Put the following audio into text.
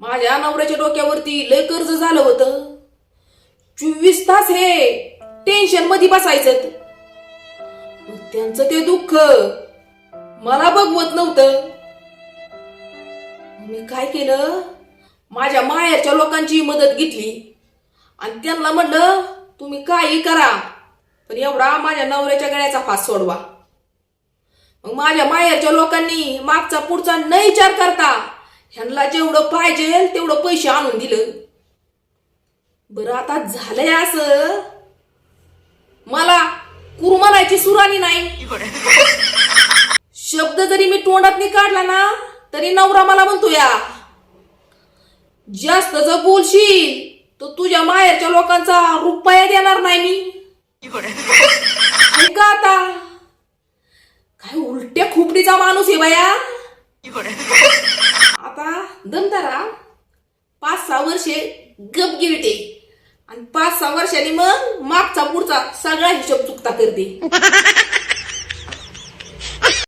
माझ्या नवऱ्याच्या डोक्यावरती लय कर्ज झालं होतं. चोवीस तास हे टेन्शनमध्ये बसायचं. त्यांचं ते दुःख मला बघवत नव्हतं. मी काय केलं? माझ्या माहेरच्या लोकांची मदत घेतली. आणि त्यांना म्हटलं तुम्ही काही करा पण एवढा माझ्या नवऱ्याच्या गळ्याचा फास सोडवा. मग माझ्या माहेरच्या लोकांनी मागचा पुढचा न विचार करता. ह्यांना जेवढं पाहिजे तेवढं पैसे आणून दिलं. बरं आता झालंय असं. मला कुरमलायची सुरानी नाही. शब्द जरी मी तोंडात काढला ना तरी नवरा मला म्हणतो या जास्त जर बोलशील तर तुझ्या माहेरच्या लोकांचा रुपया देणार नाही मी. का आता? काय उलट्या खुपडीचा माणूस आहे बाया आता दमदारा पाच सहा वर्षे गप गिरते आणि पाच सहा वर्षाने मग मागचा पुढचा सगळा हिशोब चुकता करते.